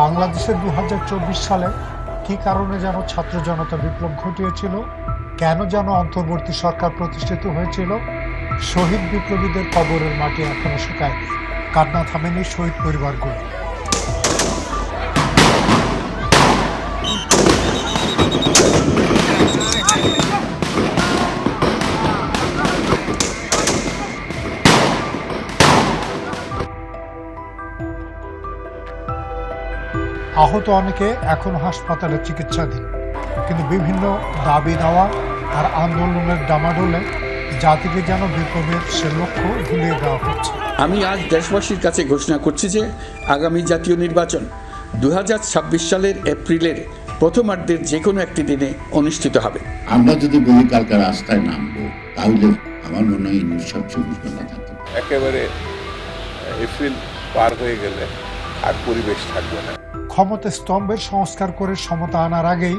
বাংলাদেশের দু সালে কি কারণে যেন ছাত্র জনতা বিপ্লব ঘটিয়েছিল, কেন যেন অন্তর্বর্তী সরকার প্রতিষ্ঠিত হয়েছিল, শহীদ বিপ্লবীদের কবরের মাটি এখনও শুকায়নি। কান্না থামেনি শহীদ পরিবারগুলো। আহত অনেকে এখনও হাসপাতালে চিকিৎসাধীন। কিন্তু বিভিন্ন দাবি দেওয়া আর আন্দোলনের ডামাডোলে জাতিকে যেন বিপ্লবের সে লক্ষ্য ভুলিয়ে দেওয়া হচ্ছে। আমি আজ দেশবাসীর কাছে ঘোষণা করছি যে আগামী জাতীয় নির্বাচন দু হাজার ছাব্বিশ সালের এপ্রিলের প্রথমার্ধের যে কোনো একটি দিনে অনুষ্ঠিত হবে। আমরা যদি বলি কালকে রাস্তায় নামবো তাহলে আমার মনে হয় নিঃশ্বাস চব্বিশ ঘণ্টা পারে। একেবারে এপ্রিল পার হয়ে গেলে আর পরিবেশ থাকবে না। ক্ষমতা স্তম্ভের সংস্কার করে সমতা আনার আগেই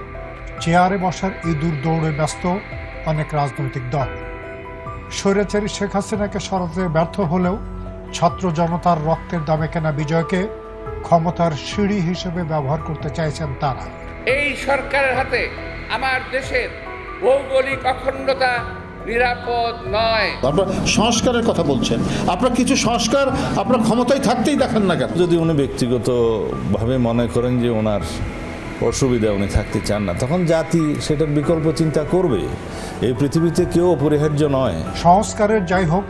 চেয়ারে বসার ইঁদুর দৌড়ে ব্যস্ত অনেক রাজনৈতিক দল। স্বৈরাচারী শেখ হাসিনাকে সরাতে ব্যর্থ হলেও ছাত্র জনতার রক্তের দামে কেনা বিজয়কে ক্ষমতার সিঁড়ি হিসেবে ব্যবহার করতে চাইছেন তারা। এই সরকারের হাতে আমার দেশের ভৌগোলিক অখণ্ডতা নিরাপদ নয়। আপনার সংস্কারের কথা বলছেন। আপনার কিছু সংস্কার আপনার ক্ষমতায় থাকতেই দেখেন না কেন? যদি উনি ব্যক্তিগতভাবে মনে করেন যে ওনার অসুবিধা উনি থাকতে চান না তখন জাতি সেটার বিকল্প চিন্তা করবে। এই পৃথিবীতে কেউ অপরিহার্য নয়। সংস্কারের যাই হোক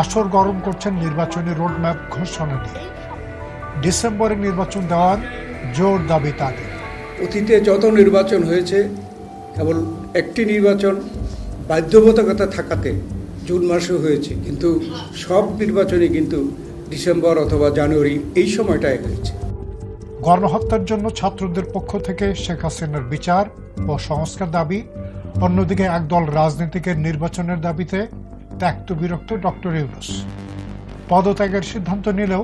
আসর গরম করছেন নির্বাচনী রোডম্যাপ ঘোষণা দিয়ে ডিসেম্বরে নির্বাচন দেওয়ার জোর দাবি তাদের। অতীতে যত নির্বাচন হয়েছে কেবল একটি নির্বাচন বাধ্যবাধকতা থাকাতে জুন মাসে হয়েছে, কিন্তু সব নির্বাচনই কিন্তু ডিসেম্বর অথবা জানুয়ারি এই সময়টায় হয়েছে। গণহত্যার জন্য ছাত্রদের পক্ষ থেকে শেখ হাসিনার বিচার ও সংস্কার দাবি। অন্যদিকে একদল রাজনীতিকের নির্বাচনের দাবিতে ত্যক্ত বিরক্ত ডক্টর ইউনুস। পদত্যাগের সিদ্ধান্ত নিলেও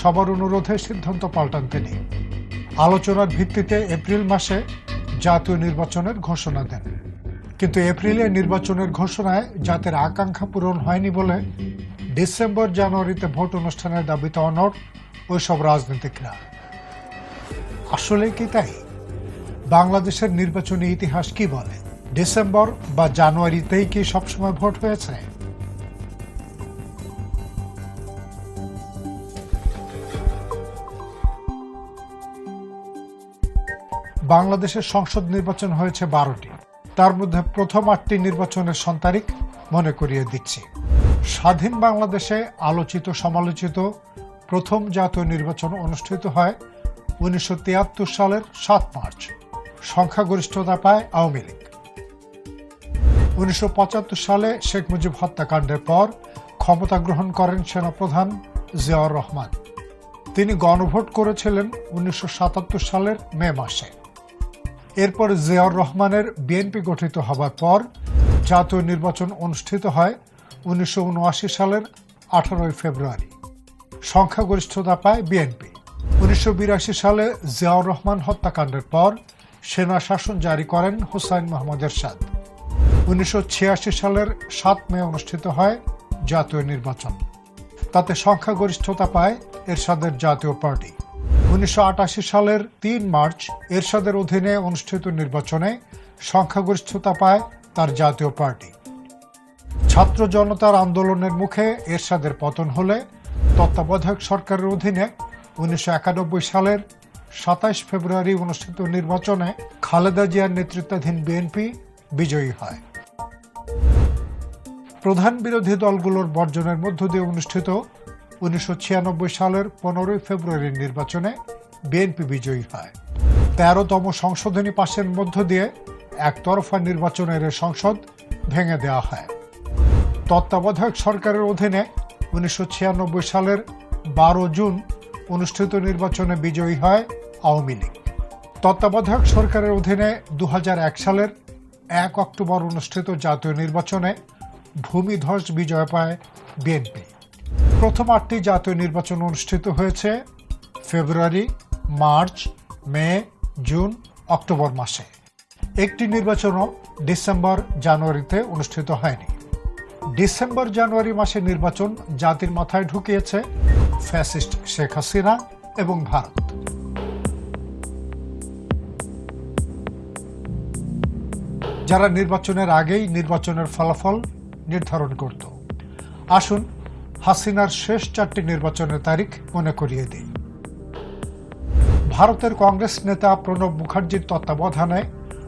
সবার অনুরোধে সিদ্ধান্ত পাল্টান তিনি। আলোচনার ভিত্তিতে এপ্রিল মাসে জাতীয় নির্বাচনের ঘোষণা দেন। কিন্তু এপ্রিলে নির্বাচনের ঘোষণায় জাতির আকাঙ্ক্ষা পূরণ হয়নি বলে ডিসেম্বর জানুয়ারিতে ভোট অনুষ্ঠানের দাবিতে অনড় ওইসব রাজনীতিকরা। আসলে কি তাই? বাংলাদেশের নির্বাচনী ইতিহাস কি বলে? ডিসেম্বর বা জানুয়ারিতেই কি সবসময় ভোট হয়েছে? বাংলাদেশের সংসদ নির্বাচন হয়েছে বারোটি। তার মধ্যে প্রথম আটটি নির্বাচনের সন্তারিখ মনে করিয়ে দিচ্ছি। স্বাধীন বাংলাদেশে আলোচিত, সমালোচিত প্রথম জাতীয় নির্বাচন অনুষ্ঠিত হয় উনিশশো তিয়াত্তর সালের সাত মার্চ। সংখ্যাগরিষ্ঠতা পায় আওয়ামী লীগ। উনিশশো পঁচাত্তর সালে শেখ মুজিব হত্যাকাণ্ডের পর ক্ষমতা গ্রহণ করেন সেনাপ্রধান জিয়াউর রহমান। তিনি গণভোট করেছিলেন উনিশশো সাতাত্তর সালের মে মাসে। এরপর জিয়াউর রহমানের বিএনপি গঠিত হবার পর জাতীয় নির্বাচন অনুষ্ঠিত হয় উনিশশো উনআশি সালের আঠারোই ফেব্রুয়ারি। সংখ্যাগরিষ্ঠতা পায় বিএনপি। উনিশশো বিরাশি সালে জিয়াউর রহমান হত্যাকাণ্ডের পর সেনা শাসন জারি করেন হুসাইন মোহাম্মদ এরশাদ। উনিশশো ছিয়াশি সালের সাত মে অনুষ্ঠিত হয় জাতীয় নির্বাচন। তাতে সংখ্যাগরিষ্ঠতা পায় এরশাদের জাতীয় পার্টি। উনিশশো আটাশি সালের তিন মার্চ এরশাদের অধীনে অনুষ্ঠিত নির্বাচনে সংখ্যাগরিষ্ঠতা পায় তার জাতীয় পার্টি। ছাত্র জনতার আন্দোলনের মুখে এরশাদের পতন হলে তত্ত্বাবধায়ক সরকারের অধীনে উনিশশো একানব্বই সালের সাতাইশ ফেব্রুয়ারি অনুষ্ঠিত নির্বাচনে খালেদা জিয়ার নেতৃত্বাধীন বিএনপি বিজয়ী হয়। প্রধান বিরোধী দলগুলোর বর্জনের মধ্য দিয়ে অনুষ্ঠিত উনিশশো ছিয়ানব্বই সালের পনেরোই ফেব্রুয়ারির নির্বাচনে বিএনপি বিজয়ী হয়। তেরোতম সংশোধনী পাশের মধ্য দিয়ে একতরফা নির্বাচনের সংসদ ভেঙে দেওয়া হয়। তত্ত্বাবধায়ক সরকারের অধীনে উনিশশো ছিয়ানব্বই সালের বারো জুন অনুষ্ঠিত নির্বাচনে বিজয়ী হয় আওয়ামী লীগ। তত্ত্বাবধায়ক সরকারের অধীনে দু হাজার এক সালের এক অক্টোবর অনুষ্ঠিত জাতীয় নির্বাচনে ভূমিধ্বস বিজয় পায় বিএনপি। প্রথম আটটি জাতীয় নির্বাচন অনুষ্ঠিত হয়েছে February, March, May, June, October মাসে। একটি নির্বাচনও ডিসেম্বর, জানুয়ারিতে অনুষ্ঠিত হয়নি। ডিসেম্বর, জানুয়ারি মাসে নির্বাচন জাতির মাথায় ঢুকিয়েছে ফ্যাসিস্ট শেখ হাসিনা এবং ভারত। যারা নির্বাচনের আগেই নির্বাচনের ফলাফল নির্ধারণ করত। আসুন হাসিনার শেষ চারটি নির্বাচনের তারিখ মনে করিয়ে দিই ভারতের কংগ্রেস নেতা প্রণব মুখার্জির তত্ত্বাবধানে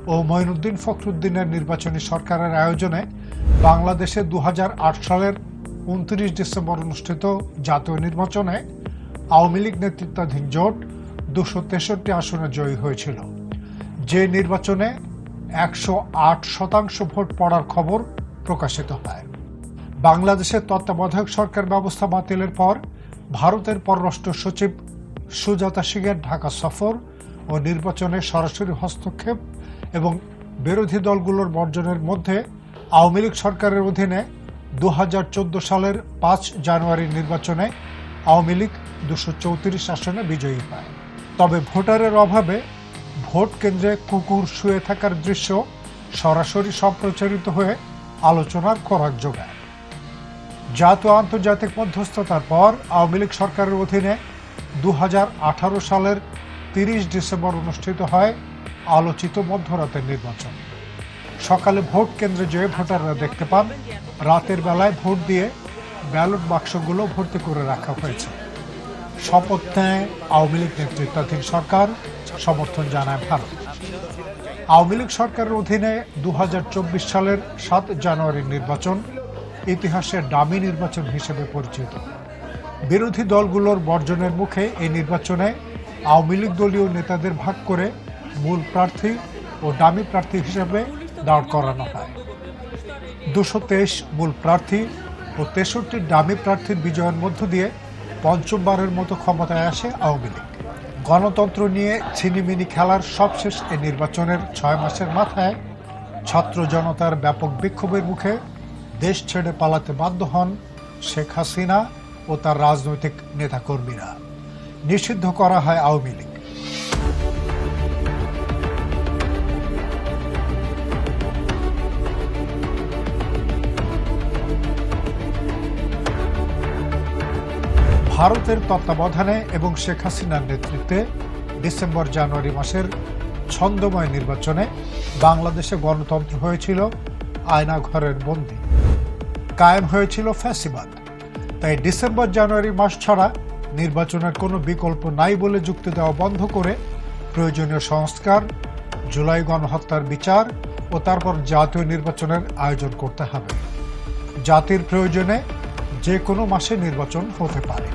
ও মঈনুদ্দিন ফখরুদ্দিনের নির্বাচনী সরকারের আয়োজনে বাংলাদেশে দু হাজার আট সালের উনত্রিশ ডিসেম্বর অনুষ্ঠিত জাতীয় নির্বাচনে আওয়ামী লীগ নেতৃত্বাধীন জোট দুশো তেষট্টি আসনে জয়ী হয়েছিল। যে নির্বাচনে একশো আট শতাংশ ভোট পড়ার খবর প্রকাশিত হয়। বাংলাদেশের তত্ত্বাবধায়ক সরকার ব্যবস্থা বাতিলের পর ভারতের পররাষ্ট্র সচিব সুজাতা সিংয়ের ঢাকা সফর ও নির্বাচনে সরাসরি হস্তক্ষেপ এবং বিরোধী দলগুলোর বর্জনের মধ্যে আওয়ামী লীগ সরকারের অধীনে দু হাজার চোদ্দ সালের পাঁচ জানুয়ারির নির্বাচনে আওয়ামী লীগ দুশো চৌত্রিশ আসনে বিজয়ী পায় তবে ভোটারের অভাবে ভোট কেন্দ্রে কুকুর শুয়ে থাকার দৃশ্য সরাসরি সম্প্রচারিত হয়ে আলোচনার খোরাক যোগায়। জাতীয় আন্তর্জাতিক মধ্যস্থতার পর আওয়ামী লীগ সরকারের অধীনে দু হাজার আঠারো সালের তিরিশ ডিসেম্বর অনুষ্ঠিত হয় আলোচিত মধ্যরাতের নির্বাচন। সকালে ভোট কেন্দ্রে যেয়ে ভোটাররা দেখতে পান, রাতের বেলায় ভোট দিয়ে ব্যালট বাক্সগুলো ভর্তি করে রাখা হয়েছে। শপথ নেয় আওয়ামী লীগ নেতৃত্বাধীন সরকার, সমর্থন জানায় ভারত। আওয়ামী লীগ সরকারের অধীনে দু হাজার চব্বিশ সালের সাত জানুয়ারির নির্বাচন ইতিহাসের দামি নির্বাচন হিসেবে পরিচিত। বিরোধী দলগুলোর বর্জনের মুখে এই নির্বাচনে আওয়ামী লীগ দলীয় নেতাদের ভাগ করে মূল প্রার্থী ও ডামি প্রার্থী হিসেবে দাঁড় করানো হয়। দুশো তেইশ মূল প্রার্থী ও তেষট্টি ডামি প্রার্থীর বিজয়ের মধ্য দিয়ে পঞ্চমবারের মতো ক্ষমতায় আসে আওয়ামী লীগ। গণতন্ত্র নিয়ে ছিনিমিনি খেলার সবশেষ এই নির্বাচনের ছয় মাসের মাথায় ছাত্র জনতার ব্যাপক বিক্ষোভের মুখে দেশ ছেড়ে পালাতে বাধ্য হন শেখ হাসিনা ও তার রাজনৈতিক নেতাকর্মীরা। নিষিদ্ধ করা হয় আওয়ামী লীগ। ভারতের তত্ত্বাবধানে এবং শেখ হাসিনার নেতৃত্বে ডিসেম্বর, জানুয়ারি মাসের ছন্দময় নির্বাচনে বাংলাদেশে গণতন্ত্র হয়েছিল আয়না ঘরের বন্দী। কায়েম হয়েছিল ফ্যাসিবাদ। তাই ডিসেম্বর, জানুয়ারি মাস ছাড়া নির্বাচনের কোনো বিকল্প নাই বলে যুক্তি দেওয়া বন্ধ করে প্রয়োজনীয় সংস্কার, জুলাই গণহত্যার বিচার ও তারপর জাতীয় নির্বাচনের আয়োজন করতে হবে। জাতির প্রয়োজনে যে কোনো মাসে নির্বাচন হতে পারে।